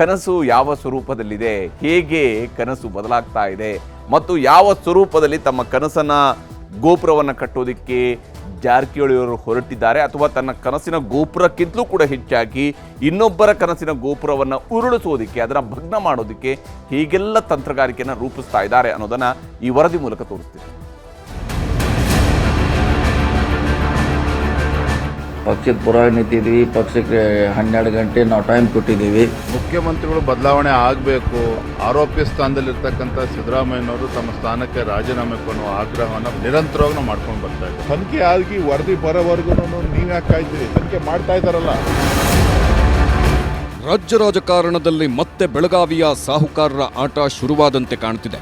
ಕನಸು ಯಾವ ಸ್ವರೂಪದಲ್ಲಿದೆ? ಹೇಗೆ ಕನಸು ಬದಲಾಗ್ತಾ ಇದೆ? ಮತ್ತು ಯಾವ ಸ್ವರೂಪದಲ್ಲಿ ತಮ್ಮ ಕನಸನ್ನ ಗೋಪುರವನ್ನು ಕಟ್ಟೋದಕ್ಕೆ ಜಾರಕಿಹೊಳಿಯವರು ಹೊರಟಿದ್ದಾರೆ? ಅಥವಾ ತನ್ನ ಕನಸಿನ ಗೋಪುರಕ್ಕಿಂತಲೂ ಕೂಡ ಹೆಚ್ಚಾಗಿ ಇನ್ನೊಬ್ಬರ ಕನಸಿನ ಗೋಪುರವನ್ನು ಉರುಳಿಸೋದಕ್ಕೆ, ಅದನ್ನು ಭಗ್ನ ಮಾಡೋದಕ್ಕೆ ಹೀಗೆಲ್ಲ ತಂತ್ರಗಾರಿಕೆಯನ್ನು ರೂಪಿಸ್ತಾ ಇದ್ದಾರೆ ಅನ್ನೋದನ್ನು ಈ ವರದಿ ಮೂಲಕ ತೋರಿಸ್ತೀವಿ ಪಕ್ಷದ ಪುರಾಣ ನಿಂತಿದ್ದೀವಿ ಪಕ್ಷಕ್ಕೆ ಹನ್ನೆರಡು ಗಂಟೆ ನಾವು ಟೈಮ್ ಕೊಟ್ಟಿದ್ದೀವಿ. ಮುಖ್ಯಮಂತ್ರಿಗಳು ಬದಲಾವಣೆ ಆಗಬೇಕು. ಆರೋಪಿ ಸ್ಥಾನದಲ್ಲಿರ್ತಕ್ಕಂಥ ಸಿದ್ದರಾಮಯ್ಯನವರು ತಮ್ಮ ಸ್ಥಾನಕ್ಕೆ ರಾಜೀನಾಮೆ ಕೊಡುವ ಆಗ್ರಹವನ್ನು ನಿರಂತರವಾಗಿ ನಾವು ಮಾಡ್ಕೊಂಡು ಬರ್ತಾ ಇದ್ದೀವಿ. ತನಿಖೆ ಆಗಿ ವರದಿ ಬರೋವರೆಗೂ ನೀವು ಯಾಕೆ ಕಾಯ್ತೀರಿ? ತನಿಖೆ ಮಾಡ್ತಾ ಇದ್ದಾರಲ್ಲ. ರಾಜ್ಯ ರಾಜಕಾರಣದಲ್ಲಿ ಮತ್ತೆ ಬೆಳಗಾವಿಯ ಸಾಹುಕಾರರ ಆಟ ಶುರುವಾದಂತೆ ಕಾಣ್ತಿದೆ.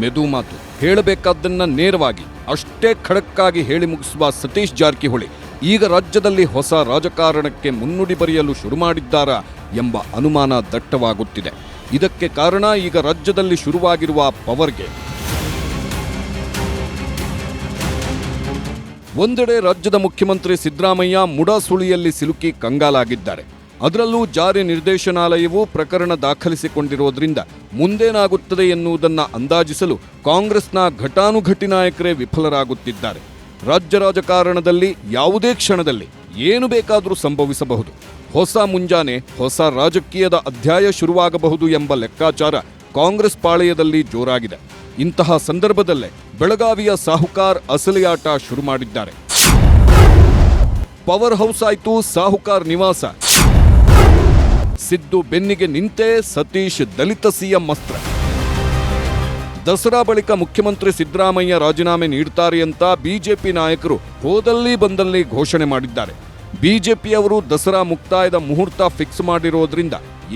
ಮೆದು ಮಾತು. ಹೇಳಬೇಕಾದ್ದನ್ನ ನೇರವಾಗಿ ಅಷ್ಟೇ ಖಡಕ್ಕಾಗಿ ಹೇಳಿ ಮುಗಿಸುವ ಸತೀಶ್ ಜಾರಕಿಹೊಳಿ ಈಗ ರಾಜ್ಯದಲ್ಲಿ ಹೊಸ ರಾಜಕಾರಣಕ್ಕೆ ಮುನ್ನುಡಿ ಬರೆಯಲು ಶುರು ಮಾಡಿದ್ದಾರಾ ಎಂಬ ಅನುಮಾನ ದಟ್ಟವಾಗುತ್ತಿದೆ. ಇದಕ್ಕೆ ಕಾರಣ ಈಗ ರಾಜ್ಯದಲ್ಲಿ ಶುರುವಾಗಿರುವ ಪವರ್ಗೆ ಒಂದೆಡೆ ರಾಜ್ಯದ ಮುಖ್ಯಮಂತ್ರಿ ಸಿದ್ದರಾಮಯ್ಯ ಮುಡಾಸುಳಿಯಲ್ಲಿ ಸಿಲುಕಿ ಕಂಗಾಲಾಗಿದ್ದಾರೆ. ಅದರಲ್ಲೂ ಜಾರಿ ನಿರ್ದೇಶನಾಲಯವು ಪ್ರಕರಣ ದಾಖಲಿಸಿಕೊಂಡಿರುವುದರಿಂದ ಮುಂದೇನಾಗುತ್ತದೆ ಎನ್ನುವುದನ್ನು ಅಂದಾಜಿಸಲು ಕಾಂಗ್ರೆಸ್ನ ಘಟಾನುಘಟಿ ನಾಯಕರೇ ವಿಫಲರಾಗುತ್ತಿದ್ದಾರೆ. ರಾಜ್ಯ ರಾಜಕಾರಣದಲ್ಲಿ ಯಾವುದೇ ಕ್ಷಣದಲ್ಲಿ ಏನು ಬೇಕಾದರೂ ಸಂಭವಿಸಬಹುದು. ಹೊಸ ಮುಂಜಾನೆ, ಹೊಸ ರಾಜಕೀಯದ ಅಧ್ಯಾಯ ಶುರುವಾಗಬಹುದು ಎಂಬ ಲೆಕ್ಕಾಚಾರ ಕಾಂಗ್ರೆಸ್ ಪಾಳೆಯದಲ್ಲಿ ಜೋರಾಗಿದೆ. ಇಂತಹ ಸಂದರ್ಭದಲ್ಲೇ ಬೆಳಗಾವಿಯ ಸಾಹುಕಾರ್ ಅಸಲಿಯಾಟ ಶುರು ಮಾಡಿದ್ದಾರೆ. ಪವರ್ ಹೌಸ್ ಆಯ್ತು, ಸಾಹುಕಾರ್ ನಿವಾಸ. ಸಿದ್ದು ಬೆನ್ನಿಗೆ ನಿಂತೇ ಸತೀಶ್ ದಲಿತ ಸಿಎಂ ಅಸ್ತ್ರ. ದಸರಾ ಬಳಿಕ ಮುಖ್ಯಮಂತ್ರಿ ಸಿದ್ದರಾಮಯ್ಯ ರಾಜೀನಾಮೆ ನೀಡುತ್ತಾರೆ ಅಂತ ಬಿಜೆಪಿ ನಾಯಕರು ಹೋದಲ್ಲಿ ಬಂದಲ್ಲಿ ಘೋಷಣೆ ಮಾಡಿದ್ದಾರೆ. ಬಿಜೆಪಿಯವರು ದಸರಾ ಮುಕ್ತಾಯದ ಮುಹೂರ್ತ ಫಿಕ್ಸ್ ಮಾಡಿರೋದ್ರಿಂದ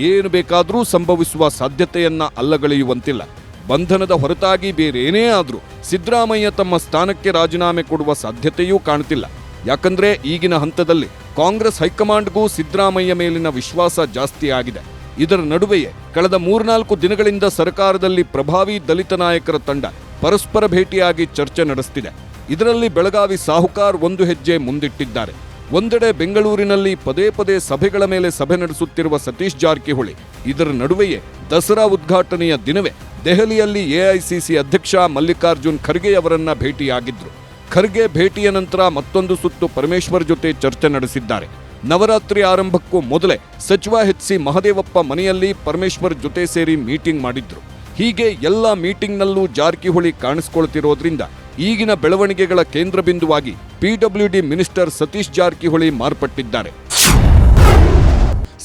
ಏನು ಬೇಕಾದರೂ ಸಂಭವಿಸುವ ಸಾಧ್ಯತೆಯನ್ನ ಅಲ್ಲಗಳೆಯುವಂತಿಲ್ಲ. ಬಂಧನದ ಹೊರತಾಗಿ ಬೇರೇನೇ ಆದರೂ ಸಿದ್ದರಾಮಯ್ಯ ತಮ್ಮ ಸ್ಥಾನಕ್ಕೆ ರಾಜೀನಾಮೆ ಕೊಡುವ ಸಾಧ್ಯತೆಯೂ ಕಾಣುತ್ತಿಲ್ಲ ಯಾಕಂದ್ರೆ ಈಗಿನ ಹಂತದಲ್ಲಿ ಕಾಂಗ್ರೆಸ್ ಹೈಕಮಾಂಡ್ಗೂ ಸಿದ್ದರಾಮಯ್ಯ ಮೇಲಿನ ವಿಶ್ವಾಸ ಜಾಸ್ತಿ ಆಗಿದೆ. ಇದರ ನಡುವೆಯೇ ಕಳೆದ ಮೂರ್ನಾಲ್ಕು ದಿನಗಳಿಂದ ಸರ್ಕಾರದಲ್ಲಿ ಪ್ರಭಾವಿ ದಲಿತ ನಾಯಕರ ತಂಡ ಪರಸ್ಪರ ಭೇಟಿಯಾಗಿ ಚರ್ಚೆ ನಡೆಸುತ್ತಿದೆ ಇದರಲ್ಲಿ ಬೆಳಗಾವಿ ಸಾಹುಕಾರ್ ಒಂದು ಹೆಜ್ಜೆ ಮುಂದಿಟ್ಟಿದ್ದಾರೆ. ಒಂದೆಡೆ ಬೆಂಗಳೂರಿನಲ್ಲಿ ಪದೇ ಪದೇ ಸಭೆಗಳ ಮೇಲೆ ಸಭೆ ನಡೆಸುತ್ತಿರುವ ಸತೀಶ್ ಜಾರಕಿಹೊಳಿ, ಇದರ ನಡುವೆಯೇ ದಸರಾ ಉದ್ಘಾಟನೆಯ ದಿನವೇ ದೆಹಲಿಯಲ್ಲಿ ಎಐಸಿಸಿ ಅಧ್ಯಕ್ಷ ಮಲ್ಲಿಕಾರ್ಜುನ್ ಖರ್ಗೆ ಅವರನ್ನ ಭೇಟಿಯಾಗಿದ್ರು. ಖರ್ಗೆ ಭೇಟಿಯ ನಂತರ ಮತ್ತೊಂದು ಸುತ್ತು ಪರಮೇಶ್ವರ್ ಜೊತೆ ಚರ್ಚೆ ನಡೆಸಿದ್ದಾರೆ. ನವರಾತ್ರಿ ಆರಂಭಕ್ಕೂ ಮೊದಲೇ ಸಚಿವ ಎಚ್ ಸಿ ಮಹದೇವಪ್ಪ ಮನೆಯಲ್ಲಿ ಪರಮೇಶ್ವರ್ ಜೊತೆ ಸೇರಿ ಮೀಟಿಂಗ್ ಮಾಡಿದ್ರು. ಹೀಗೆ ಎಲ್ಲ ಮೀಟಿಂಗ್ನಲ್ಲೂ ಜಾರಕಿಹೊಳಿ ಕಾಣಿಸ್ಕೊಳ್ತಿರೋದ್ರಿಂದ ಈಗಿನ ಬೆಳವಣಿಗೆಗಳ ಕೇಂದ್ರ ಬಿಂದುವಾಗಿ ಪಿಡಬ್ಲ್ಯೂಡಿ ಮಿನಿಸ್ಟರ್ ಸತೀಶ್ ಜಾರಕಿಹೊಳಿ ಮಾರ್ಪಟ್ಟಿದ್ದಾರೆ.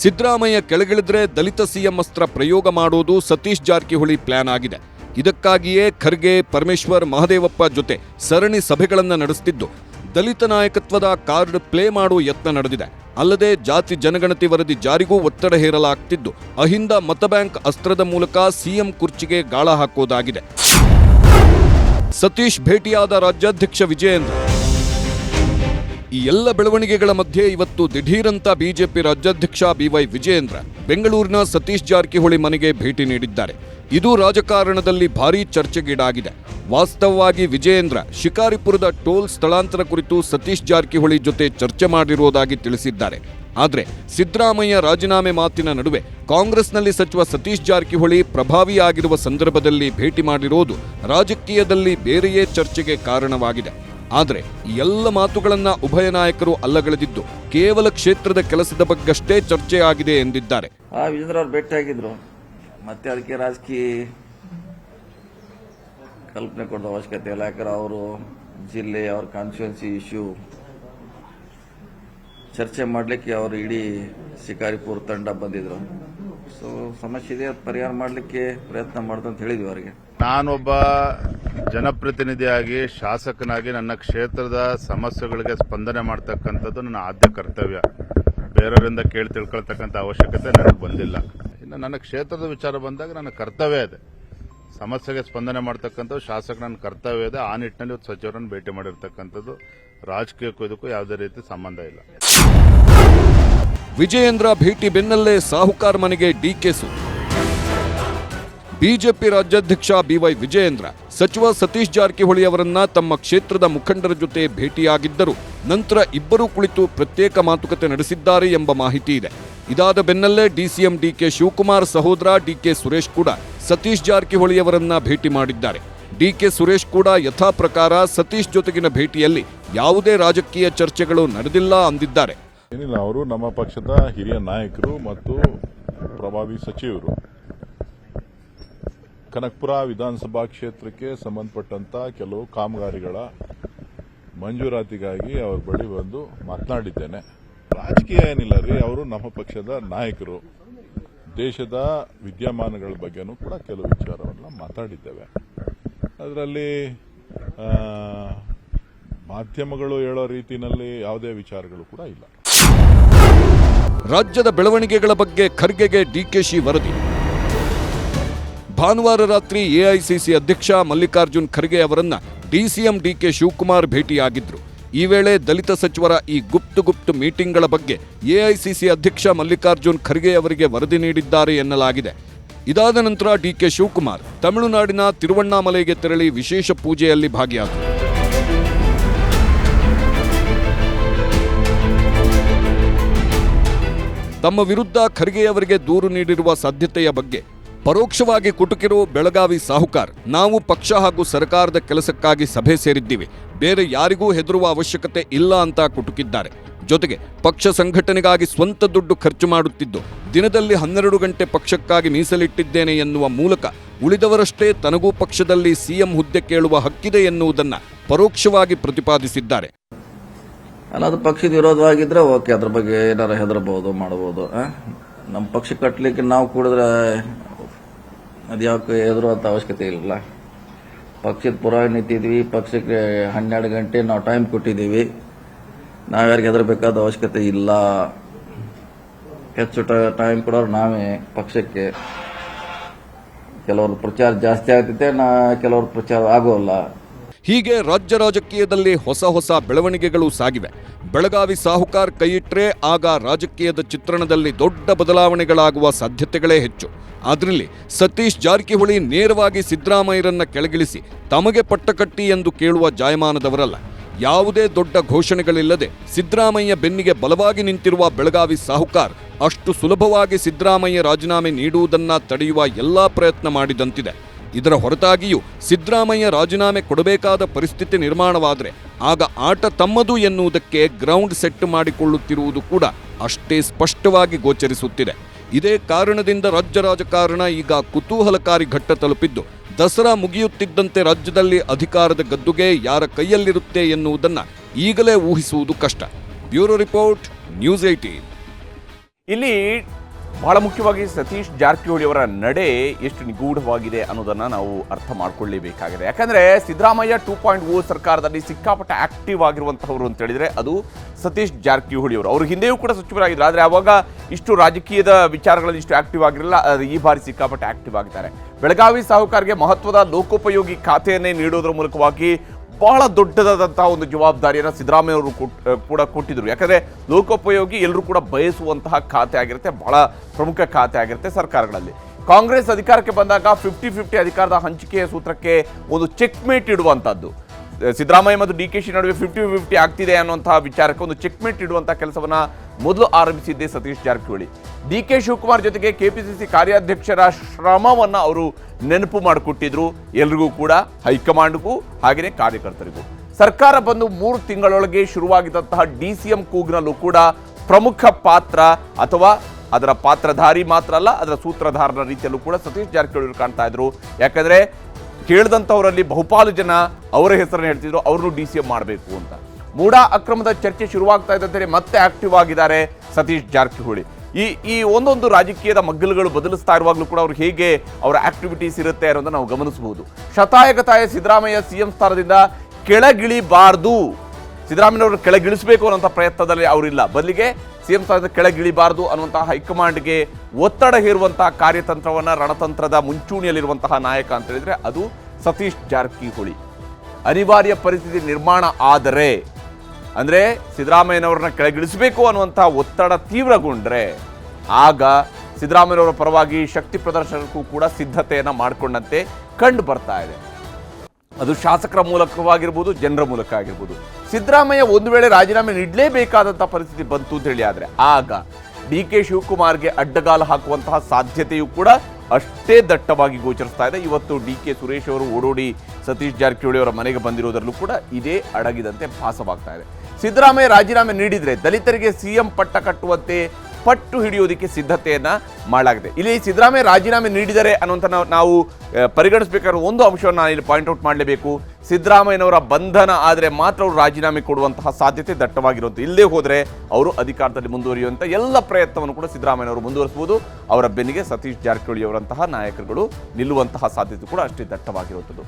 ಸಿದ್ದರಾಮಯ್ಯ ಕೆಳಗಿಳಿದ್ರೆ ದಲಿತ ಸಿಎಂ ಅಸ್ತ್ರ ಪ್ರಯೋಗ ಮಾಡೋದು ಸತೀಶ್ ಜಾರಕಿಹೊಳಿ ಪ್ಲಾನ್ ಆಗಿದೆ. ಇದಕ್ಕಾಗಿಯೇ ಖರ್ಗೆ, ಪರಮೇಶ್ವರ್, ಮಹದೇವಪ್ಪ ಜೊತೆ ಸರಣಿ ಸಭೆಗಳನ್ನು ನಡೆಸುತ್ತಿದ್ದು ದಲಿತ ನಾಯಕತ್ವದ ಕಾರ್ಡ್ ಪ್ಲೇ ಮಾಡುವ ಯತ್ನ ನಡೆದಿದೆ. ಅಲ್ಲದೆ ಜಾತಿ ಜನಗಣತಿ ವರದಿ ಜಾರಿಗೂ ಒತ್ತಡ ಹೇರಲಾಗ್ತಿದ್ದು. ಅಹಿಂದ ಮತಬ್ಯಾಂಕ್ ಅಸ್ತ್ರದ ಮೂಲಕ ಸಿಎಂ ಕುರ್ಚಿಗೆ ಗಾಳ ಹಾಕೋದಾಗಿದೆ. ಸತೀಶ್ ಭೇಟಿಯಾದ ರಾಜ್ಯಾಧ್ಯಕ್ಷ ವಿಜಯೇಂದ್ರ. ಈ ಎಲ್ಲ ಬೆಳವಣಿಗೆಗಳ ಮಧ್ಯೆ ಇವತ್ತು ದಿಢೀರಂತ ಬಿಜೆಪಿ ರಾಜ್ಯಾಧ್ಯಕ್ಷ ಬಿವೈ ವಿಜಯೇಂದ್ರ ಬೆಂಗಳೂರಿನ ಸತೀಶ್ ಜಾರಕಿಹೊಳಿ ಮನೆಗೆ ಭೇಟಿ ನೀಡಿದ್ದಾರೆ. ಇದು ರಾಜಕಾರಣದಲ್ಲಿ ಭಾರೀ ಚರ್ಚೆಗೀಡಾಗಿದೆ. ವಾಸ್ತವವಾಗಿ ವಿಜಯೇಂದ್ರ ಶಿಕಾರಿಪುರದ ಟೋಲ್ ಸ್ಥಳಾಂತರ ಕುರಿತು ಸತೀಶ್ ಜಾರಕಿಹೊಳಿ ಜೊತೆ ಚರ್ಚೆ ಮಾಡಿರುವುದಾಗಿ ತಿಳಿಸಿದ್ದಾರೆ. ಆದರೆ ಸಿದ್ದರಾಮಯ್ಯ ರಾಜೀನಾಮೆ ಮಾತಿನ ನಡುವೆ ಕಾಂಗ್ರೆಸ್ನಲ್ಲಿ ಸಚಿವ ಸತೀಶ್ ಜಾರಕಿಹೊಳಿ ಪ್ರಭಾವಿಯಾಗಿರುವ ಸಂದರ್ಭದಲ್ಲಿ ಭೇಟಿ ಮಾಡಿರುವುದು ರಾಜಕೀಯದಲ್ಲಿ ಬೇರೆಯೇ ಚರ್ಚೆಗೆ ಕಾರಣವಾಗಿದೆ. ಆದರೆ ಎಲ್ಲ ಮಾತುಗಳನ್ನ ಉಭಯ ನಾಯಕರು ಅಲ್ಲಗಳೆದಿದ್ದು ಕೇವಲ ಕ್ಷೇತ್ರದ ಕೆಲಸದ ಬಗ್ಗಷ್ಟೇ ಚರ್ಚೆ ಆಗಿದೆ ಎಂದಿದ್ದಾರೆ. ಆ ಭೇಟಿಯಾಗಿದ್ರು ಮತ್ತೆ ಅದಕ್ಕೆ ರಾಜಕೀಯ ಕಲ್ಪನೆ ಕೊಡುವ ಅವಶ್ಯಕತೆ ಇಲ್ಲ. ಯಾಕಂದ್ರೆ ಅವರು ಜಿಲ್ಲೆ ಅವ್ರ ಕಾನ್ಸ್ಟಿಟ್ಯೂನ್ಸಿ ಇಶ್ಯೂ ಚರ್ಚೆ ಮಾಡಲಿಕ್ಕೆ ಅವರು ಇಡೀ ಶಿಕಾರಿಪುರ ತಂಡ ಬಂದಿದ್ರು. ಸೊ ಸಮಸ್ಯೆ ಇದೆ ಅದ್ ಪರಿಹಾರ ಮಾಡಲಿಕ್ಕೆ ಪ್ರಯತ್ನ ಮಾಡ್ದಂತ ಹೇಳಿದ್ವಿ ಅವರಿಗೆ. ನಾನೊಬ್ಬ ಜನಪ್ರತಿನಿಧಿಯಾಗಿ, ಶಾಸಕನಾಗಿ ನನ್ನ ಕ್ಷೇತ್ರದ ಸಮಸ್ಯೆಗಳಿಗೆ ಸ್ಪಂದನೆ ಮಾಡ್ತಕ್ಕಂಥದ್ದು ನನ್ನ ಆದ್ಯ ಕರ್ತವ್ಯ. ಬೇರೆಯವರಿಂದ ಕೇಳಿ ತಿಳ್ಕೊಳ್ತಕ್ಕಂಥ ಅವಶ್ಯಕತೆ ನನಗೆ ಬಂದಿಲ್ಲ. ಇನ್ನು ನನ್ನ ಕ್ಷೇತ್ರದ ವಿಚಾರ ಬಂದಾಗ ನನ್ನ ಕರ್ತವ್ಯ ಇದೆ. ಸಮಸ್ಯೆಗೆ ಸ್ಪಂದನೆ ಮಾಡ್ತಕ್ಕಂಥದ್ದು ಶಾಸಕ ನನ್ನ ಕರ್ತವ್ಯ ಇದೆ. ಆ ನಿಟ್ಟಿನಲ್ಲಿ ಸಚಿವರನ್ನು ಭೇಟಿ ಮಾಡಿರ್ತಕ್ಕಂಥದ್ದು ರಾಜಕೀಯಕ್ಕೂ ಇದಕ್ಕೂ ಯಾವುದೇ ರೀತಿ ಸಂಬಂಧ ಇಲ್ಲ. ವಿಜಯೇಂದ್ರ ಭೇಟಿ ಬೆನ್ನಲ್ಲೇ ಸಾಹುಕಾರ್ ಮನೆಗೆ ಡಿಕೆಸು ಬಿಜೆಪಿ ರಾಜ್ಯಾಧ್ಯಕ್ಷ ಬಿವೈ ವಿಜಯೇಂದ್ರ ಸಚಿವ ಸತೀಶ್ ಜಾರಕಿಹೊಳಿ ಅವರನ್ನ ತಮ್ಮ ಕ್ಷೇತ್ರದ ಮುಖಂಡರ ಜೊತೆ ಭೇಟಿಯಾಗಿದ್ದರು. ನಂತರ ಇಬ್ಬರೂ ಕುಳಿತು ಪ್ರತ್ಯೇಕ ಮಾತುಕತೆ ನಡೆಸಿದ್ದಾರೆ ಎಂಬ ಮಾಹಿತಿ ಇದೆ. ಇದಾದ ಬೆನ್ನಲ್ಲೇ ಡಿಸಿಎಂ ಡಿಕೆ ಶಿವಕುಮಾರ್ ಸಹೋದರ ಡಿಕೆ ಸುರೇಶ್ ಕೂಡ ಸತೀಶ್ ಜಾರಕಿಹೊಳಿ ಅವರನ್ನ ಭೇಟಿ ಮಾಡಿದ್ದಾರೆ. ಡಿಕೆ ಸುರೇಶ್ ಕೂಡ ಯಥಾ ಪ್ರಕಾರ ಸತೀಶ್ ಜೊತೆಗಿನ ಭೇಟಿಯಲ್ಲಿ ಯಾವುದೇ ರಾಜಕೀಯ ಚರ್ಚೆಗಳು ನಡೆದಿಲ್ಲ ಅಂದಿದ್ದಾರೆ. ಏನಿಲ್ಲ, ಅವರು ನಮ್ಮ ಪಕ್ಷದ ಹಿರಿಯ ನಾಯಕರು ಮತ್ತು ಪ್ರಭಾವಿ ಸಚಿವರು. ಕನಕಪುರ ವಿಧಾನಸಭಾ ಕ್ಷೇತ್ರಕ್ಕೆ ಸಂಬಂಧಪಟ್ಟಂತ ಕೆಲವು ಕಾಮಗಾರಿಗಳ ಮಂಜೂರಾತಿಗಾಗಿ ಅವ್ರ ಬಳಿ ಬಂದು ಮಾತನಾಡಿದ್ದೇನೆ. ರಾಜಕೀಯ ಏನಿಲ್ಲ ರೀ, ಅವರು ನಮ್ಮ ಪಕ್ಷದ ನಾಯಕರು. ದೇಶದ ವಿದ್ಯಮಾನಗಳ ಬಗ್ಗೆನೂ ಕೂಡ ಕೆಲವು ವಿಚಾರವನ್ನ ಮಾತಾಡಿದ್ದೇವೆ. ಅದರಲ್ಲಿ ಮಾಧ್ಯಮಗಳು ಹೇಳೋ ರೀತಿಯಲ್ಲಿ ಯಾವುದೇ ವಿಚಾರಗಳು ಕೂಡ ಇಲ್ಲ. ರಾಜ್ಯದ ಬೆಳವಣಿಗೆಗಳ ಬಗ್ಗೆ ಖರ್ಗೆಗೆ ಡಿಕೆಶಿ ವರದಿ. ಭಾನುವಾರ ರಾತ್ರಿ ಎಐಸಿಸಿ ಅಧ್ಯಕ್ಷ ಮಲ್ಲಿಕಾರ್ಜುನ್ ಖರ್ಗೆ ಅವರನ್ನ ಡಿಸಿಎಂ ಡಿಕೆ ಶಿವಕುಮಾರ್ ಭೇಟಿಯಾಗಿದ್ರು. ಈ ವೇಳೆ ದಲಿತ ಸಚಿವರ ಈ ಗುಪ್ತು ಗುಪ್ತು ಮೀಟಿಂಗ್ಗಳ ಬಗ್ಗೆ ಎಐಸಿಸಿ ಅಧ್ಯಕ್ಷ ಮಲ್ಲಿಕಾರ್ಜುನ್ ಖರ್ಗೆ ಅವರಿಗೆ ವರದಿ ನೀಡಿದ್ದಾರೆ ಎನ್ನಲಾಗಿದೆ. ಇದಾದ ನಂತರ ಡಿಕೆ ಶಿವಕುಮಾರ್ ತಮಿಳುನಾಡಿನ ತಿರುವಣ್ಣಾಮಲೆಗೆ ತೆರಳಿ ವಿಶೇಷ ಪೂಜೆಯಲ್ಲಿ ಭಾಗಿಯಾದರು. ತಮ್ಮ ವಿರುದ್ಧ ಖರ್ಗೆಯವರಿಗೆ ದೂರು ನೀಡಿರುವ ಸಾಧ್ಯತೆಯ ಬಗ್ಗೆ ಪರೋಕ್ಷವಾಗಿ ಕುಟುಕಿರೋ ಬೆಳಗಾವಿ ಸಾಹುಕಾರ್, ನಾವು ಪಕ್ಷ ಹಾಗೂ ಸರ್ಕಾರದ ಕೆಲಸಕ್ಕಾಗಿ ಸಭೆ ಸೇರಿದ್ದೀವಿ. ಬೇರೆ ಯಾರಿಗೂ ಹೆದರುವ ಅವಶ್ಯಕತೆ ಇಲ್ಲ ಅಂತ ಕುಟುಕಿದ್ದಾರೆ. ಜೊತೆಗೆ ಪಕ್ಷ ಸಂಘಟನೆಗಾಗಿ ಸ್ವಂತ ದುಡ್ಡು ಖರ್ಚು ಮಾಡುತ್ತಿದ್ದು, ದಿನದಲ್ಲಿ ಹನ್ನೆರಡು ಗಂಟೆ ಪಕ್ಷಕ್ಕಾಗಿ ಮೀಸಲಿಟ್ಟಿದ್ದೇನೆ ಎನ್ನುವ ಮೂಲಕ ಉಳಿದವರಷ್ಟೇ ತನಗೂ ಪಕ್ಷದಲ್ಲಿ ಸಿಎಂ ಹುದ್ದೆ ಕೇಳುವ ಹಕ್ಕಿದೆ ಎನ್ನುವುದನ್ನು ಪರೋಕ್ಷವಾಗಿ ಪ್ರತಿಪಾದಿಸಿದ್ದಾರೆ. ಅಲ್ಲ ಪಕ್ಷದ ವಿರೋಧವಾಗಿದ್ರೆ ಓಕೆ, ಅದ್ರ ಬಗ್ಗೆ ಏನಾರ ಹೆದರ್ಬೋದು, ಮಾಡ್ಬೋದು ನಮ್ಮ ಪಕ್ಷ ಕಟ್ಟಲಿಕ್ಕೆ ನಾವು ಕೂಡಿದ್ರೆ ಅದ್ಯಾಕೆ ಎದುರುವಂಥ ಅವಶ್ಯಕತೆ ಇಲ್ಲ ಪಕ್ಷದ ಪುರಾವೆ ನಿಂತಿದ್ವಿ ಪಕ್ಷಕ್ಕೆ ಹನ್ನೆರಡು ಗಂಟೆ ನಾವು ಟೈಮ್ ಕೊಟ್ಟಿದ್ದೀವಿ. ನಾವ್ಯಾರಿಗೆ ಹೆದರಬೇಕಾದ ಅವಶ್ಯಕತೆ ಇಲ್ಲ. ಹೆಚ್ಚು ಟೈಮ್ ಕೊಡೋರು ನಾವೇ ಪಕ್ಷಕ್ಕೆ. ಕೆಲವರು ಪ್ರಚಾರ ಜಾಸ್ತಿ ಆಗ್ತೈತೆ ನಾ ಕೆಲವರು ಪ್ರಚಾರ ಆಗೋಲ್ಲ. ಹೀಗೆ ರಾಜ್ಯ ರಾಜಕೀಯದಲ್ಲಿ ಹೊಸ ಹೊಸ ಬೆಳವಣಿಗೆಗಳು ಸಾಗಿವೆ. ಬೆಳಗಾವಿ ಸಾಹುಕಾರ್ ಕೈಯಿಟ್ರೆ ಆಗ ರಾಜಕೀಯದ ಚಿತ್ರಣದಲ್ಲಿ ದೊಡ್ಡ ಬದಲಾವಣೆಗಳಾಗುವ ಸಾಧ್ಯತೆಗಳೇ ಹೆಚ್ಚು. ಅದರಲ್ಲಿ ಸತೀಶ್ ಜಾರಕಿಹೊಳಿ ನೇರವಾಗಿ ಸಿದ್ದರಾಮಯ್ಯರನ್ನ ಕೆಳಗಿಳಿಸಿ ತಮಗೆ ಪಟ್ಟಕಟ್ಟಿ ಎಂದು ಕೇಳುವ ಜಾಯಮಾನದವರಲ್ಲ. ಯಾವುದೇ ದೊಡ್ಡ ಘೋಷಣೆಗಳಿಲ್ಲದೆ ಸಿದ್ದರಾಮಯ್ಯ ಬೆನ್ನಿಗೆ ಬಲವಾಗಿ ನಿಂತಿರುವ ಬೆಳಗಾವಿ ಸಾಹುಕಾರ್ ಅಷ್ಟು ಸುಲಭವಾಗಿ ಸಿದ್ದರಾಮಯ್ಯ ರಾಜೀನಾಮೆ ನೀಡುವುದನ್ನ ತಡೆಯುವ ಎಲ್ಲಾ ಪ್ರಯತ್ನ ಮಾಡಿದಂತಿದೆ. ಇದರ ಹೊರತಾಗಿಯೂ ಸಿದ್ದರಾಮಯ್ಯ ರಾಜೀನಾಮೆ ಕೊಡಬೇಕಾದ ಪರಿಸ್ಥಿತಿ ನಿರ್ಮಾಣವಾದರೆ ಆಗ ಆಟ ತಮ್ಮದು ಎನ್ನುವುದಕ್ಕೆ ಗ್ರೌಂಡ್ ಸೆಟ್ ಮಾಡಿಕೊಳ್ಳುತ್ತಿರುವುದು ಕೂಡ ಅಷ್ಟೇ ಸ್ಪಷ್ಟವಾಗಿ ಗೋಚರಿಸುತ್ತಿದೆ. ಇದೇ ಕಾರಣದಿಂದ ರಾಜ್ಯ ರಾಜಕಾರಣ ಈಗ ಕುತೂಹಲಕಾರಿ ಘಟ್ಟ ತಲುಪಿದ್ದು, ದಸರಾ ಮುಗಿಯುತ್ತಿದ್ದಂತೆ ರಾಜ್ಯದಲ್ಲಿ ಅಧಿಕಾರದ ಗದ್ದುಗೆ ಯಾರ ಕೈಯಲ್ಲಿರುತ್ತೆ ಎನ್ನುವುದನ್ನು ಈಗಲೇ ಊಹಿಸುವುದು ಕಷ್ಟ. ಬ್ಯೂರೋ ರಿಪೋರ್ಟ್, ನ್ಯೂಸ್ ಏಟೀನ್ ಇಲ್ಲಿ ಬಹಳ ಮುಖ್ಯವಾಗಿ ಸತೀಶ್ ಜಾರಕಿಹೊಳಿ ಅವರ ನಡೆ ಎಷ್ಟು ನಿಗೂಢವಾಗಿದೆ ಅನ್ನೋದನ್ನು ನಾವು ಅರ್ಥ ಮಾಡ್ಕೊಳ್ಳೇಬೇಕಾಗಿದೆ. ಯಾಕಂದರೆ ಸಿದ್ದರಾಮಯ್ಯ ಟೂ ಪಾಯಿಂಟ್ ಓ ಸರ್ಕಾರದಲ್ಲಿ ಸಿಕ್ಕಾಪಟ್ಟೆ ಆಕ್ಟಿವ್ ಆಗಿರುವಂಥವ್ರು ಅಂತ ಹೇಳಿದ್ರೆ ಅದು ಸತೀಶ್ ಜಾರಕಿಹೊಳಿ ಅವರು. ಅವ್ರ ಹಿಂದೆಯೂ ಕೂಡ ಸಚಿವರಾಗಿದ್ದರು ಆದರೆ ಅವಾಗ ಇಷ್ಟು ರಾಜಕೀಯದ ವಿಚಾರಗಳಲ್ಲಿ ಇಷ್ಟು ಆಕ್ಟಿವ್ ಆಗಿರಲಿಲ್ಲ. ಆದರೆ ಈ ಬಾರಿ ಸಿಕ್ಕಾಪಟ್ಟೆ ಆಕ್ಟಿವ್ ಆಗಿದ್ದಾರೆ. ಬೆಳಗಾವಿ ಸಾಹುಕಾರಿಗೆ ಮಹತ್ವದ ಲೋಕೋಪಯೋಗಿ ಖಾತೆಯನ್ನೇ ನೀಡೋದ್ರ ಮೂಲಕವಾಗಿ ಬಹಳ ದೊಡ್ಡದಾದಂತಹ ಒಂದು ಜವಾಬ್ದಾರಿಯನ್ನು ಸಿದ್ದರಾಮಯ್ಯ ಅವರು ಕೊಟ್- ಕೂಡ ಕೊಟ್ಟಿದ್ರು. ಯಾಕಂದ್ರೆ ಲೋಕೋಪಯೋಗಿ ಎಲ್ಲರೂ ಕೂಡ ಬಯಸುವಂತಹ ಖಾತೆ ಆಗಿರುತ್ತೆ, ಬಹಳ ಪ್ರಮುಖ ಖಾತೆ ಆಗಿರುತ್ತೆ ಸರ್ಕಾರಗಳಲ್ಲಿ. ಕಾಂಗ್ರೆಸ್ ಅಧಿಕಾರಕ್ಕೆ ಬಂದಾಗ ಫಿಫ್ಟಿ ಫಿಫ್ಟಿ ಅಧಿಕಾರದ ಹಂಚಿಕೆಯ ಸೂತ್ರಕ್ಕೆ ಒಂದು ಚೆಕ್ಮೇಟ್ ಇಡುವಂಥದ್ದು ಸಿದ್ದರಾಮಯ್ಯ ಮತ್ತು ಡಿ ಕೆ ಶಿ ನಡುವೆ ಫಿಫ್ಟಿ ಫಿಫ್ಟಿ ಆಗ್ತಿದೆ ಅನ್ನುವಂತಹ ವಿಚಾರಕ್ಕೆ ಒಂದು ಚೆಕ್ಮೇಟ್ ಇಡುವಂಥ ಕೆಲಸವನ್ನ ಮೊದಲು ಆರಂಭಿಸಿದ್ದೆ ಸತೀಶ್ ಜಾರಕಿಹೊಳಿ. ಡಿ ಕೆ ಶಿವಕುಮಾರ್ ಜೊತೆಗೆ ಕೆಪಿಸಿಸಿ ಕಾರ್ಯಾಧ್ಯಕ್ಷರ ಶ್ರಮವನ್ನ ಅವರು ನೆನಪು ಮಾಡಿಕೊಟ್ಟಿದ್ರು. ಎಲ್ರಿಗೂ ಕೂಡ, ಹೈಕಮಾಂಡ್ಗೂ, ಹಾಗೆಯೇ ಕಾರ್ಯಕರ್ತರಿಗೂ. ಸರ್ಕಾರ ಬಂದು ಮೂರು ತಿಂಗಳೊಳಗೆ ಶುರುವಾಗಿದ್ದಂತಹ ಡಿ ಸಿ ಎಂ ಕೂಗ್ನಲ್ಲೂ ಕೂಡ ಪ್ರಮುಖ ಪಾತ್ರ ಅಥವಾ ಅದರ ಪಾತ್ರಧಾರಿ ಮಾತ್ರ ಅಲ್ಲ, ಅದರ ಸೂತ್ರಧಾರನ ರೀತಿಯಲ್ಲೂ ಕೂಡ ಸತೀಶ್ ಜಾರಕಿಹೊಳಿ ಕಾಣ್ತಾ ಇದ್ರು. ಯಾಕಂದ್ರೆ ಕೇಳಿದಂಥವರಲ್ಲಿ ಬಹುಪಾಲು ಜನ ಅವರ ಹೆಸರನ್ನು ಹೇಳ್ತಿದ್ರು ಅವರು ಡಿ ಸಿ ಎಂ ಮಾಡಬೇಕು ಅಂತ. ಮೂಡಾ ಅಕ್ರಮದ ಚರ್ಚೆ ಶುರುವಾಗ್ತಾ ಇದ್ದಂತೆ ಮತ್ತೆ ಆಕ್ಟಿವ್ ಆಗಿದ್ದಾರೆ ಸತೀಶ್ ಜಾರಕಿಹೊಳಿ. ಈ ಈ ಒಂದೊಂದು ರಾಜಕೀಯದ ಮಗ್ಗಲುಗಳು ಬದಲಿಸ್ತಾ ಇರುವಾಗಲೂ ಕೂಡ ಅವ್ರು ಹೇಗೆ ಅವರ ಆಕ್ಟಿವಿಟೀಸ್ ಇರುತ್ತೆ ಅನ್ನೋದನ್ನು ನಾವು ಗಮನಿಸಬಹುದು. ಶತಾಯಗತಾಯ ಸಿದ್ದರಾಮಯ್ಯ ಸಿಎಂ ಸ್ಥಾನದಿಂದ ಕೆಳಗಿಳಿಬಾರ್ದು. ಸಿದ್ದರಾಮಯ್ಯವರು ಕೆಳಗಿಳಿಸಬೇಕು ಅನ್ನೋಂಥ ಪ್ರಯತ್ನದಲ್ಲಿ ಅವರಿಲ್ಲ. ಬದಲಿಗೆ ಸಿಎಂ ಸ್ಥಾನದ ಕೆಳಗಿಳಿಬಾರ್ದು ಅನ್ನುವಂತಹ ಹೈಕಮಾಂಡ್ಗೆ ಒತ್ತಡ ಹೇರುವಂತಹ ಕಾರ್ಯತಂತ್ರವನ್ನು ರಣತಂತ್ರದ ಮುಂಚೂಣಿಯಲ್ಲಿರುವಂತಹ ನಾಯಕ ಅಂತ ಹೇಳಿದರೆ ಅದು ಸತೀಶ್ ಜಾರಕಿಹೊಳಿ. ಅನಿವಾರ್ಯ ಪರಿಸ್ಥಿತಿ ನಿರ್ಮಾಣ ಆದರೆ ಅಂದ್ರೆ ಸಿದ್ದರಾಮಯ್ಯನವ್ರನ್ನ ಕೆಳಗಿಳಿಸಬೇಕು ಅನ್ನುವಂಥ ಒತ್ತಡ ತೀವ್ರಗೊಂಡ್ರೆ ಆಗ ಸಿದ್ದರಾಮಯ್ಯನವರ ಪರವಾಗಿ ಶಕ್ತಿ ಪ್ರದರ್ಶನಕ್ಕೂ ಕೂಡ ಸಿದ್ಧತೆಯನ್ನು ಮಾಡಿಕೊಂಡಂತೆ ಕಂಡು ಬರ್ತಾ ಇದೆ. ಅದು ಶಾಸಕರ ಮೂಲಕವಾಗಿರ್ಬೋದು, ಜನರ ಮೂಲಕ ಆಗಿರ್ಬೋದು. ಸಿದ್ದರಾಮಯ್ಯ ಒಂದು ವೇಳೆ ರಾಜೀನಾಮೆ ನೀಡಲೇಬೇಕಾದಂಥ ಪರಿಸ್ಥಿತಿ ಬಂತು ಅಂತ ಹೇಳಿ ಆದರೆ ಆಗ ಡಿ ಕೆ ಶಿವಕುಮಾರ್ಗೆ ಅಡ್ಡಗಾಲು ಹಾಕುವಂತಹ ಸಾಧ್ಯತೆಯೂ ಕೂಡ ಅಷ್ಟೇ ದಟ್ಟವಾಗಿ ಗೋಚರಿಸ್ತಾ ಇದೆ. ಇವತ್ತು ಡಿ ಕೆ ಸುರೇಶ್ ಅವರು ಓಡೋಡಿ ಸತೀಶ್ ಜಾರಕಿಹೊಳಿ ಅವರ ಮನೆಗೆ ಬಂದಿರೋದರಲ್ಲೂ ಕೂಡ ಇದೇ ಅಡಗಿದಂತೆ ಭಾಸವಾಗ್ತಾ ಇದೆ. ಸಿದ್ದರಾಮಯ್ಯ ರಾಜೀನಾಮೆ ನೀಡಿದರೆ ದಲಿತರಿಗೆ ಸಿಎಂ ಪಟ್ಟ ಕಟ್ಟುವಂತೆ ಪಟ್ಟು ಹಿಡಿಯೋದಕ್ಕೆ ಸಿದ್ಧತೆಯನ್ನು ಮಾಡಲಾಗಿದೆ. ಇಲ್ಲಿ ಸಿದ್ದರಾಮಯ್ಯ ರಾಜೀನಾಮೆ ನೀಡಿದರೆ ಅನ್ನುವಂಥ ನಾವು- ಪರಿಗಣಿಸಬೇಕಾದ್ರೆ ಒಂದು ಅಂಶವನ್ನು ನಾನು ಇಲ್ಲಿ ಪಾಯಿಂಟ್ ಔಟ್ ಮಾಡಲೇಬೇಕು. ಸಿದ್ದರಾಮಯ್ಯನವರ ಬಂಧನ ಆದರೆ ಮಾತ್ರ ಅವರು ರಾಜೀನಾಮೆ ಕೊಡುವಂತಹ ಸಾಧ್ಯತೆ ದಟ್ಟವಾಗಿರುವಂಥ ಇಲ್ಲೇ ಹೋದರೆ ಅವರು ಅಧಿಕಾರದಲ್ಲಿ ಮುಂದುವರಿಯುವಂಥ ಎಲ್ಲ ಪ್ರಯತ್ನವನ್ನು ಕೂಡ ಸಿದ್ದರಾಮಯ್ಯನವರು ಮುಂದುವರಿಸಬಹುದು. ಅವರ ಬೆನ್ನಿಗೆ ಸತೀಶ್ ಜಾರಕಿಹೊಳಿ ಅವರಂತಹ ನಾಯಕರುಗಳು ನಿಲ್ಲುವಂತಹ ಸಾಧ್ಯತೆ ಕೂಡ ಅಷ್ಟೇ ದಟ್ಟವಾಗಿರುವಂಥದ್ದು.